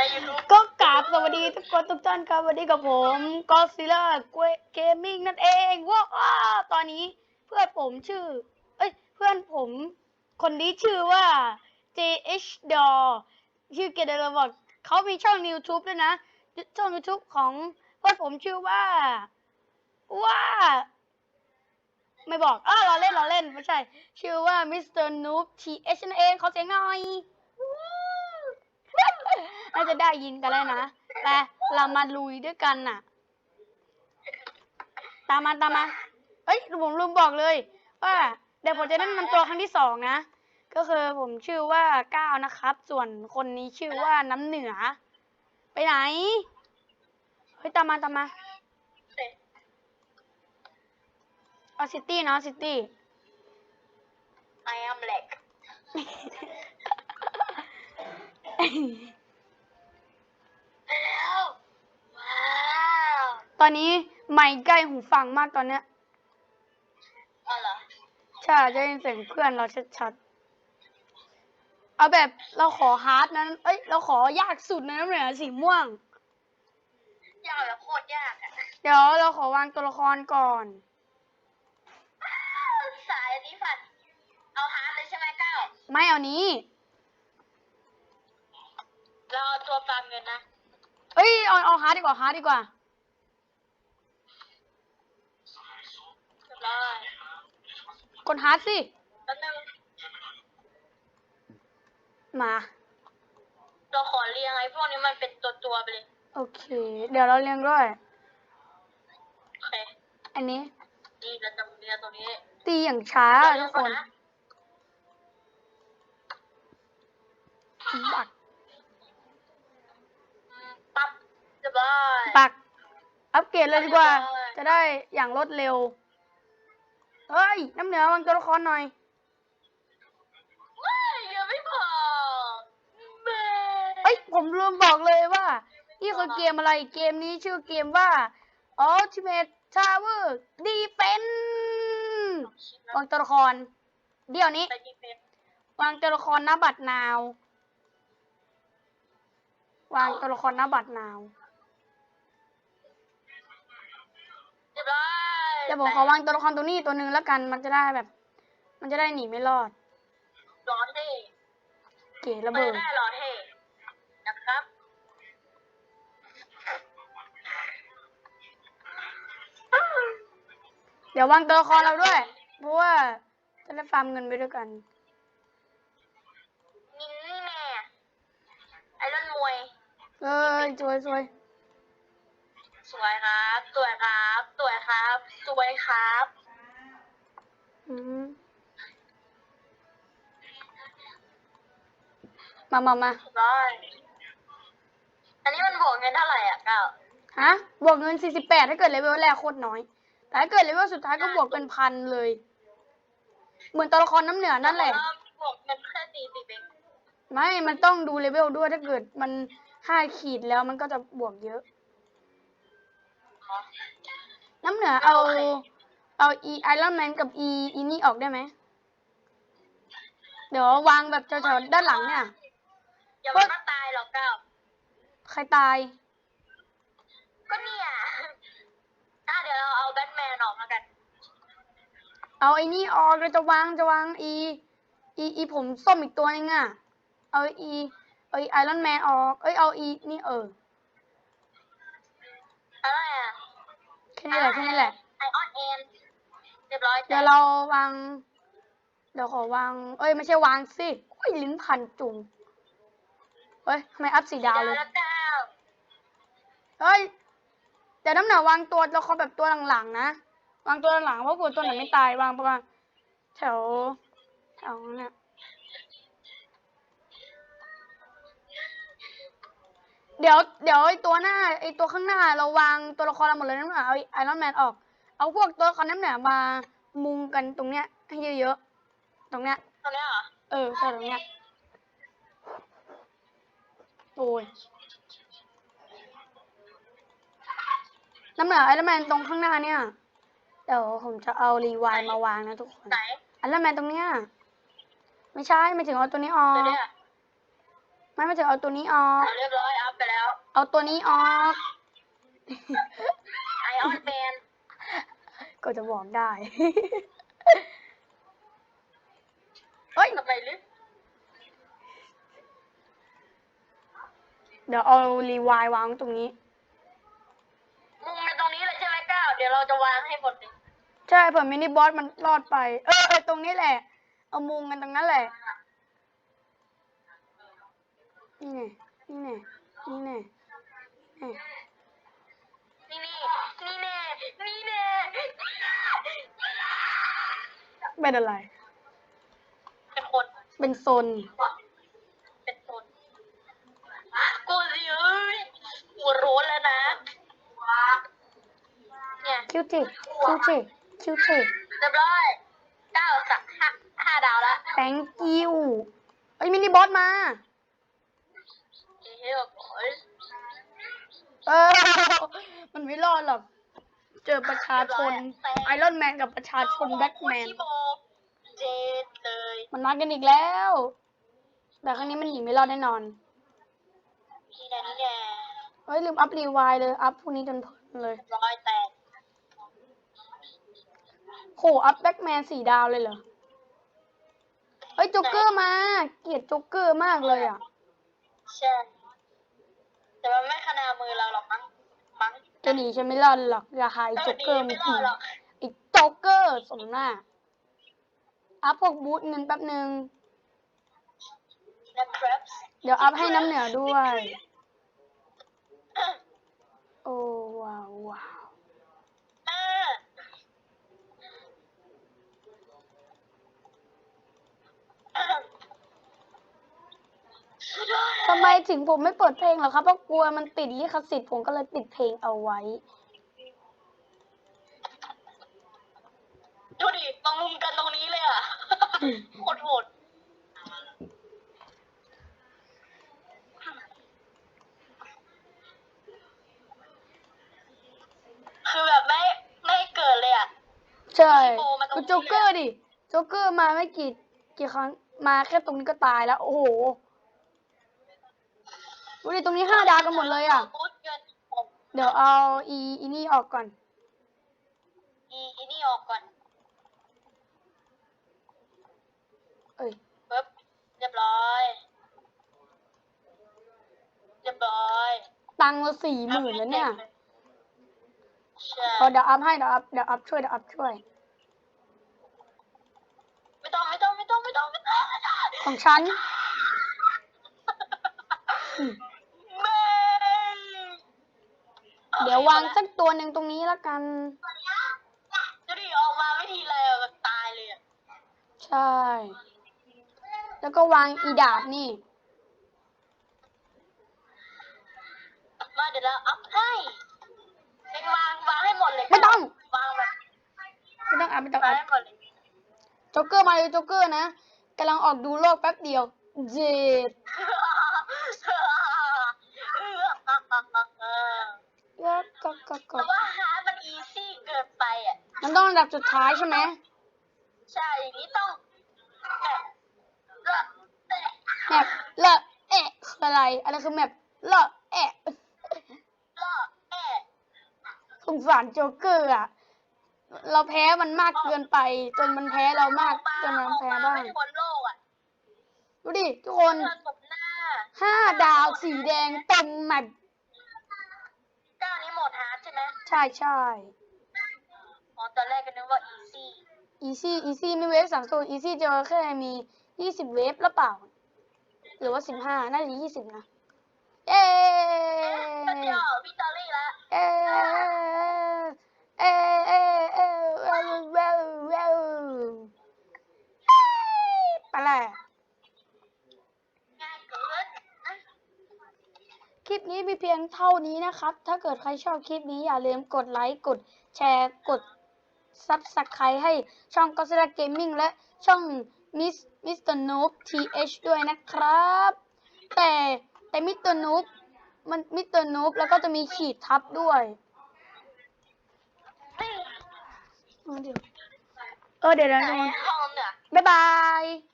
ในยูทูบก็กราบสวัสดีทุกคนทุกท่านครับวันนี้กับผมก็ซิล่าเกมมิ่งนั่นเองว้าวตอนนี้เพื่อนผมชื่อ เอ้ยเพื่อนผมคนนี้ชื่อว่า JH d o ชื่อเกเดลบอกเขามีช่อง YouTube ด้วยนะ ช่อง YouTube ของเพื่อนผมชื่อว่า ว่า ไม่บอกอ้าเราเล่นเราเล่นไม่ใช่ ชื่อว่า Mr. Noob TH นั่นเองขอเสียงหน่อย น่าจะได้ยินกันแล้วนะไปเรามาลุยด้วยกันน่ะ ตามมาตามมาเอ้ยผมลืมบอกเลย ว่าเดี๋ยวผมจะแนะนำตัวครั้งที่สองนะ ก็คือผมชื่อว่าก้าวนะครับ ส่วนคนนี้ชื่อว่าน้ำเหนือ ไปไหน เฮ้ยตามมาตามมาเอาซิตี้เนาะซิตี้ไอ am เตอนนี้ไม่ใกล้หูฟังมากตอนเนี้ยอ๋อเหรอใช่จะได้ยินเสียงเพื่อนเราชัดๆ เอาแบบเราขอฮาร์ดนั้น เอ้ย เราขอยากสุดนะน้ำเหนือสีม่วง ยากแบบโคตรยากอะเดี๋ยวเราขอวางตัวละครก่อน สายอันนี้ฝันเอาฮาร์ดเลยใช่ไหมเก้าไม่เอานี้ เราเอาตัวฟาร์มเงินนะ เอ้ยเอาเอาฮาร์ดดีกว่าฮาร์ดดีกว่า เรียบร้อยกดฮาร์ดสิ แป๊บนึงมา เราขอเรียงไอ้พวกนี้มันเป็นตัวตัวๆไปเลย โอเค เดี๋ยวเราเรียงด้วย โอเค อันนี้ นี่เราจะเรียงตัวนี้ตีอย่างช้าเดี๋ทุยวกคนเดี๋ยวก่อนะปักอืมปั๊บเรียบร้อยปัก อัปเกรดเลยดีกว่าเรียบร้อยจะได้อย่างรวดเร็ว เฮ้ย น้ำเหนือวางตัวละครหน่อยไม่ยังไม่พอแม่เอ้ย ผมลืมบอกเลยว่า นี่คือเกมอะไร เกมนี้ชื่อเกมว่า Ultimate Tower Defense วางตัวละคร เดี๋ยวนี้ ไปดีเฟนวางตัวละครหน้าบัตรนาว วางตัวละครหน้าบัตรนาว เรียบร้อย เดี๋ยวผมขอวางตัวละครตัวนี้ตัวหนึ่งแล้วกันมันจะได้แบบ มันจะได้หนีไม่รอด ร้อนเท่เก๋ระไม่เบิด ได้ร้อนเท่นะครับ เดี๋ยววางตัวละครเราด้วย เพราะว่าจะได้ฟาร์มเงินไปด้วยกัน มินนี่แม่ไอรอนมวย เอ้ยสวยสวยสวยครับสวยครับ สวยครับสวยครับ อืมมามามาเรียบร้อยอันนี้มันบวกเงินเท่าไหร่อะเก้าฮะ บวกเงิน48ถ้าเกิดเลเวลแรกโคตรน้อย แต่ถ้าเกิดเลเวลสุดท้ายก็บวกเป็นพันเลย เหมือนตัวละครน้ำเหนือนั่นแหละต่ว่าบวกเงินแค่สี่สิบเองไม่ มันต้องดูเลเวลด้วยถ้าเกิดมันห้าขีดแล้วมันก็จะบวกเยอะอ๋อ น้ำเหนือเอา โอเค เอา e Iron Man กับ e อีนี่ออกได้ไหม เดี๋ยววางแบบแถวๆด้านหลังเนี่ย อย่ามันต้องตายหรอกเก้าใครตาย ก็เนี่ยอะเดี๋ยวเราเอาแบทแมนออกมากันเอาไอ้นี่ออกเราจะวางจะวาง e e e ผมส้มอีกตัวนึงอะ เอา e เอา e Iron Man ออก เอ้ยเอา e นี่เออ อะไรอะ แค่นี้แหละแค่นี้แหละไอออนเอ็นเรียบร้อยเดี๋ยวเราวาง เดี๋ยวขอวาง เอ้ยไม่ใช่วางสิอุ้ยลิ้นพันจุงเฮ้ยทำไมอัพสีดาวเลยแล้วเก้าเฮ้ยเดี๋ยวน้ำหนาวางตัวละครแบบตัวหลังๆนะ วางตัวหลังๆเพราะกลัวตัวไหนไม่ตายวางประมาณแถวแถวนั้นเนี่ย เดี๋ยวเดี๋ยวไอตัวหน้าไอตัวข้างหน้าเราวางตัวละครเราหมดเลยน้ำหนาวเอาไอรอนแมนออก เอาพวกตัวละครน้ำหนาวมามุงกันตรงเนี้ยให้เยอะๆตรงเนี้ยตรงเนี้ยเหรอเออใช่ตรงเนี้ยโอ้ยน้ำเหนือไอรอนแมนตรงข้างหน้าเนี่ย เดี๋ยวผมจะเอารีไวล์มาวางนะทุกคนไหนไอรอนแมนตรงเนี้ยไม่ใช่ไม่ถึงเอาตัวนี้ออตัวกเนี้ยไม่ไม่ถึงเอาตัวนี้ออก เอาเรียบร้อยอัพ เอาตัวนี้ออกไอออนแมนก็จะบอกได้ เฮ้ย ทำไมลึกเดี๋ยวเอารีวายวางตรงนี้มุงในตรงนี้เลยใช่ไหมก้าว เดี๋ยวเราจะวางให้หมดเลยใช่เผื่อมินิบอสมันรอดไป เออเออตรงนี้แหละ เอามุงกันตรงนั้นแหละ นี่ไงนี่ไงนี่ไง นี่ไงนี่นี่นี่แน่นี่แน่เป็นอะไร เป็นคน เป็นโซนเป็นคนกูสิเอ้ยหัวโร้นแล้วนะเนี่ยคิวจิคิวจิคิวจิเรียบร้อยเก้าสักห้าห้าดาวละ thank you เอ้ยมินิบอสมาเฮ้ยโอ้ยเออมันไม่รอดหรอก เจอประชาชนไอรอนแมนกับประชาชนแบทแมนขี้โมเจดเลยมันมากันอีกแล้ว แต่ครั้งนี้มันหนีไม่รอดแน่นอนนี่แน่นี่แน่เฮ้ยลืมอัพรีวายเลยอัพพวกนี้จนเพลินเลยเรียบร้อยแตกโหอัพแบ็กแมนสี่ดาวเลยเหรอเฮ้ยโจ็กเกอร์มา เกลียดโจ็กเกอร์มากเลยอะ ใช่ แต่มันไม่ขนา มือเราหรอกมั้งมั้งจะหนีฉันไม่รอดหรอกอย่าหายโจ็กเกอร์ไม่มันรอดหรอกอีกโจ็กเกอร์สมหน้าอัพพวกบูทเงินแป๊บนึงนะครับเดี๋ยวอัพให้น้ำเหนือด้วย โอ้ว้าวว้าว อ่า ทำไม ถึงผมไม่เปิดเพลงเหรอครับเพราะกลัวมันติดลิขสิทธิ์ผมก็เลยปิดเพลงเอาไว้ ดูดิมามุมกันตรงนี้เลยอะโคตรโหดคือแบบไม่ไม่เกิดเลยอะ ใช่โผล่มาตรงนี้ก็โจ๊กเกอร์ดิโจ๊กเกอร์มาไม่กี่กี่ครั้งมาแค่ตรงนี้ก็ตายแล้ว โอ้โห ดูดิตรงนี้ห้าดาวกันหมดเลยอะ บูทเงินผมเดี๋ยวเอาอีอีนี่ออกก่อน อีอีนี่ออกก่อนเอ้ย ปึ๊บเรียบร้อย เรียบร้อยตังค์ละสี่หมื่นแล้วเนี่ยใช่เออเดี๋ยวอัพให้เดี๋ยวอัพเดี๋ยวอัพช่วยเดี๋ยวอัพช่วย ไม่ต้องไม่ต้องไม่ต้องไม่ต้องไม่ต้องไม่ต้องของฉันอืมไม่ เดี๋ยววางสักตัวหนึ่งตรงนี้ละกันดูดิออกมาไม่ทีเลยอะตายเลยอะใช่ แล้วก็วางอีดาบนี่ มาเดี๋ยวเราอัพให้เป็นวางวางให้หมดเลยไม่ต้อง วางแบบไม่ต้องอัพไม่ต้องวางอัพให้หมดเลยโจ๊กเกอร์มาเลยโจ๊กเกอร์นะกำลังออกดูโลกแป๊บเดียว เจ็ดก็ ก็ก็เพก็ราะว่าฮาร์ดมันอีซี่เกินไปอะ มันต้องระดับสุดท้ายใช่ไหมใช่อย่างนี้ต้องแบบเละเละแมปเลอะเอะคืออะไร อะไรคือแมปเลอะเอะเลอะเอะสงสารโจ๊กเกอร์อะเราแพ้มันมากเกินไป จนมันแพ้เรามากจนมันแพ้ออกบ้างไม่ได้บนโลกอะดูดิทุกคน เดินบนหน้าห้าดาวสีแดงเต็มแมป เจ้านี้โหมดฮาร์ด ใช่ไหมใช่ใช่อ๋อตอนแรกก็นึกว่าอีซี่อีซี่อีซี่ไม่เวฟสามตัวอีซี่จะแค่มียี่สิบเวฟหรือเปล่า หรือว่าสิบห้าน่าจะยี่สิบนะเย้แป๊บเดียวพี่ตอรี่ละเอ้เอ้เอ้เอ้เอ้เว้าเว้าไปละ ง่ายเกิน คลิป นี้มีเพียงเท่านี้นะครับ ถ้าเกิดใครชอบคลิปนี้อย่าลืมกดไลค์ กดแชร์ กดซับสไครต์ให้ช่อง g o z i l l a Gaming และช่อง Miss Mr. Noob TH ด้วยนะครับ แต่แต่ Mr. Noob มัน Mr. Noob แล้วก็จะมีขีดทับด้วยนี่เออเดี๋ยวเออเดี๋ยวไหนเดี๋ยวห้องเนี่ยบ๊ายบาย